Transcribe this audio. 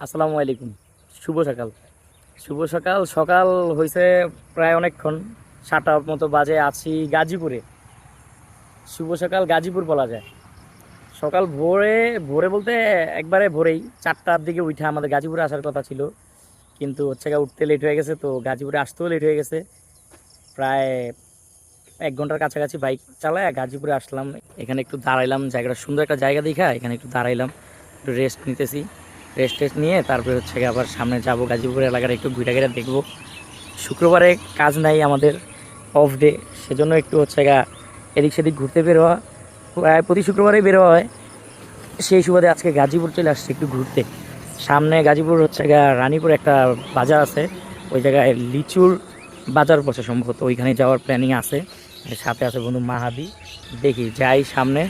আসসালামু আলাইকুম। শুভ সকাল। শুভ সকাল। সকাল হয়েছে প্রায় অনেকক্ষণ। সাতটার মতো বাজে আছি গাজীপুরে। শুভ সকাল গাজীপুর বলা যায়। সকাল ভোরে ভোরে বলতে একবারে ভোরেই চারটার দিকে উঠে আমাদের গাজীপুরে আসার কথা ছিল। কিন্তু হচ্ছে গা উঠতে লেট হয়ে গেছে, তো গাজীপুরে আসতেও লেট হয়ে গেছে। প্রায় এক ঘণ্টার কাছাকাছি বাইক চালায় গাজীপুরে আসলাম। এখানে একটু দাঁড়াইলাম, জায়গাটা সুন্দর একটা জায়গা দেখা, এখানে একটু দাঁড়াইলাম, একটু রেস্ট নিতেছি। রেস্ট টেস্ট নিয়ে তারপরে হচ্ছে আবার সামনে যাব গাজীপুর এলাকার একটু ঘুরে ঘুরে দেখব। শুক্রবারে কাজ নাই আমাদের অফ ডে সেজন্য একটু হচ্ছে গা এদিক সেদিক ঘুরতে বেরোয়া প্রতি শুক্রবারেই বের হওয়া হয়। সেই সুবাদে আজকে গাজীপুর চলে আসছে একটু ঘুরতে। সামনে গাজীপুর হচ্ছে গা রানীপুর একটা বাজার আছে, ওই জায়গায় লিচুর বাজার বসে সম্ভবত, ওইখানে যাওয়ার প্ল্যানিং আছে। সাথে আছে বন্ধু মাহাদি। দেখি যাই সামনে।